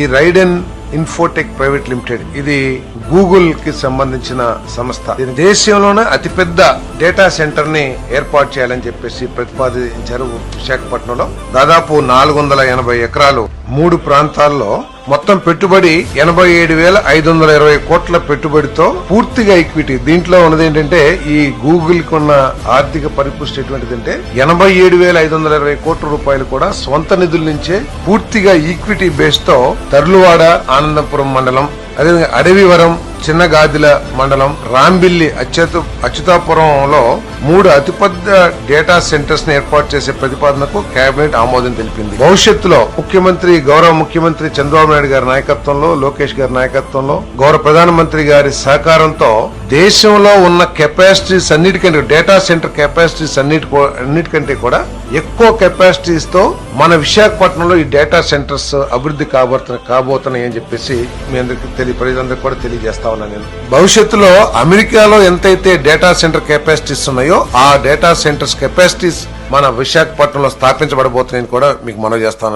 ఈ Raiden Infotech private limited. ఇది గూగుల్కి సంబంధించిన సంస్థ. దేశంలోనే అతిపెద్ద డేటా సెంటర్ని ఏర్పాటు చేయాలని చెప్పేసి ప్రతిపాదించారు విశాఖపట్నంలో. దాదాపు నాలుగు వందల ఎనభై ఎకరాలు మూడు ప్రాంతాల్లో మొత్తం పెట్టుబడి ఎనభై ఏడు వేల ఐదు వందల ఇరవై కోట్ల పెట్టుబడితో పూర్తిగా ఈక్విటీ. దీంట్లో ఉన్నది ఏంటంటే ఈ గూగుల్కి ఉన్న ఆర్థిక పరిపుష్టి ఎటువంటిది అంటే ఎనభై ఏడు వేల ఐదు వందల ఇరవై కోట్ల రూపాయలు కూడా స్వంత నిధుల నుంచే పూర్తిగా ఈక్విటీ బేస్తో తర్లువాడ ఆనందపురం మండలం అదేవిధంగా అడవివరం చిన్నగాదిల మండలం రాంబిల్లి అచ్యుత అచ్యుతాపురంలో మూడు అతిపెద్ద డేటా సెంటర్స్ను ఏర్పాటు చేసే ప్రతిపాదనకు కేబినెట్ ఆమోదం తెలిపింది. భవిష్యత్తులో ముఖ్యమంత్రి గౌరవ ముఖ్యమంత్రి చంద్రబాబు నాయుడు గారి నాయకత్వంలో లోకేష్ గారి నాయకత్వంలో గౌరవ ప్రధానమంత్రి గారి సహకారంతో దేశంలో ఉన్న కెపాసిటీస్ అన్నిటికంటే డేటా సెంటర్ కెపాసిటీస్ అన్నిటి అన్నిటికంటే కూడా ఎక్కువ కెపాసిటీస్తో మన విశాఖపట్నంలో ఈ డేటా సెంటర్స్ అభివృద్ధి కాబోతున్నాయి కాబోతున్నాయి అని చెప్పేసి మీ అందరికి తెలియ ప్రజలందరికీ కూడా తెలియజేస్తా ఉన్నాను నేను. భవిష్యత్తులో అమెరికాలో ఎంతైతే డేటా సెంటర్ కెపాసిటీస్ ఉన్నాయో ఆ డేటా సెంటర్స్ కెపాసిటీస్ మన విశాఖపట్నంలో స్థాపించబడబోతున్నాయని కూడా మీకు మనవి చేస్తాను